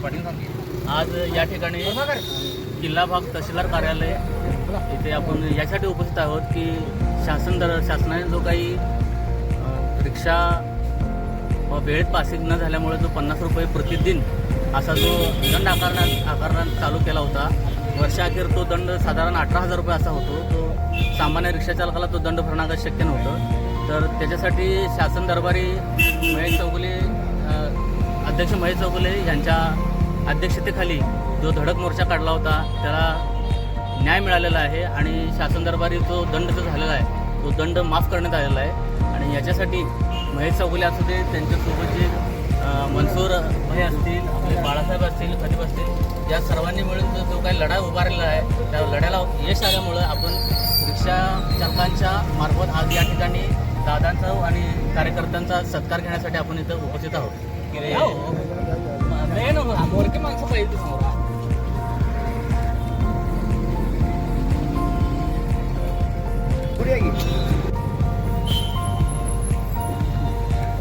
आज या ठिकाणी किल्ला भाग तहसीलदार कार्यालय इथे आपण यासाठी उपस्थित आहोत की शासन दर शासनाने जो काही रिक्षा व वेळेत पासिंग न झाल्यामुळे जो पन्नास रुपये प्रतिदिन असा जो दंड आकारण्यात आकारण्यात चालू केला होता वर्षाअखेर तो दंड साधारण अठरा हजार रुपये असा होतो. तो सामान्य रिक्षा चालकाला तो दंड भरणं काही शक्य नव्हतं. तर त्याच्यासाठी शासन दरबारी महेश चौगुले अध्यक्ष महेश चौगुले यांच्या अध्यक्षतेखाली जो धडक मोर्चा काढला होता त्याला न्याय मिळालेला आहे आणि शासन दरबारी जो दंड जो झालेला आहे तो दंड माफ करण्यात आलेला आहे. आणि याच्यासाठी महेश चौगुले असू दे त्यांच्यासोबत जे मनसूर भाई असतील आपले बाळासाहेब असतील खरीप असतील या सर्वांनी मिळून जो जो काही लढा उभारलेला आहे त्या लढ्याला यश आल्यामुळं आपण रिक्षा चालकांच्या मार्फत आज या ठिकाणी दादांचा आणि कार्यकर्त्यांचा सत्कार घेण्यासाठी आपण इथं उपस्थित आहोत.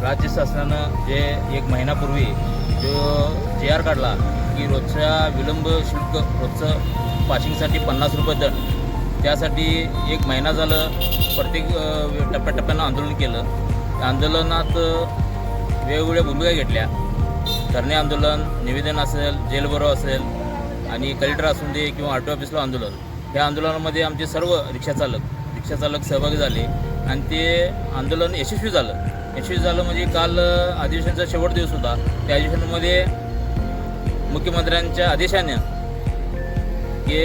राज्य शासनानं जे एक महिन्यापूर्वी जो जे आर काढला की रोजच्या विलंब शुल्क रोजचं पासिंगसाठी पन्नास रुपये दंड त्यासाठी एक महिना झालं प्रत्येक टप्प्याटप्प्यानं आंदोलन केलं. त्या आंदोलनात वेगवेगळ्या भूमिका घेतल्या. धरणे आंदोलन निवेदन असेल जेलभरो असेल आणि कलेक्टर असून दे किंवा आर टी ऑफिसला आंदोलन. त्या आंदोलनामध्ये आमचे सर्व रिक्षाचालक रिक्षाचालक सहभागी झाले आणि ते आंदोलन यशस्वी झालं. यशस्वी झालं म्हणजे काल अधिवेशनाचा शेवट दिवस होता. त्या अधिवेशनामध्ये मुख्यमंत्र्यांच्या आदेशाने हे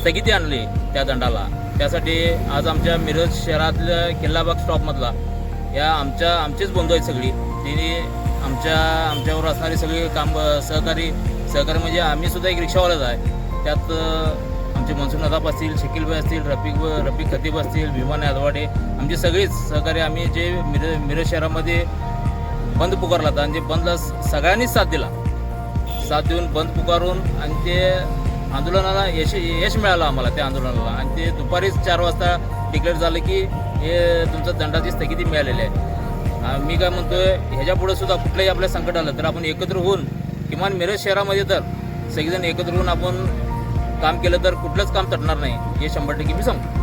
स्थगिती आणली त्या दंडाला. त्यासाठी आज आमच्या मिरज शहरातल्या किल्लाबाग स्टॉपमधला या आमच्या आमचेच बंधू आहेत सगळी. तिने आमच्या आमच्यावर असणारे सगळे काम सहकारी सहकारी म्हणजे आम्ही सुद्धा एक रिक्षावालाच आहे. त्यात आमचे मनसूर नदाब असतील शकीलभाई असतील रफिक रफिक खतीब असतील भीमाने आदवाडे आमचे सगळेच सहकारी आम्ही जे मिर मिरज शहरामध्ये बंद पुकारला होता. आणि जे बंदला सगळ्यांनीच साथ दिला. साथ देऊन बंद पुकारून आणि ते आंदोलनाला यश यश मिळालं आम्हाला त्या आंदोलनाला. आणि ते दुपारीच चार वाजता डिक्लेअर झालं की हे तुमचं दंडाची स्थगिती मिळालेली आहे. मी काय म्हणतोय ह्याच्या पुढे सुद्धा कुठलंही आपल्या संकट आलं तर आपण एकत्र होऊन किमान मिरज शहरामध्ये तर सगळेजण एकत्र होऊन आपण काम केलं तर कुठलंच काम तटणार नाही हे शंभर टक्के मी सांगतो.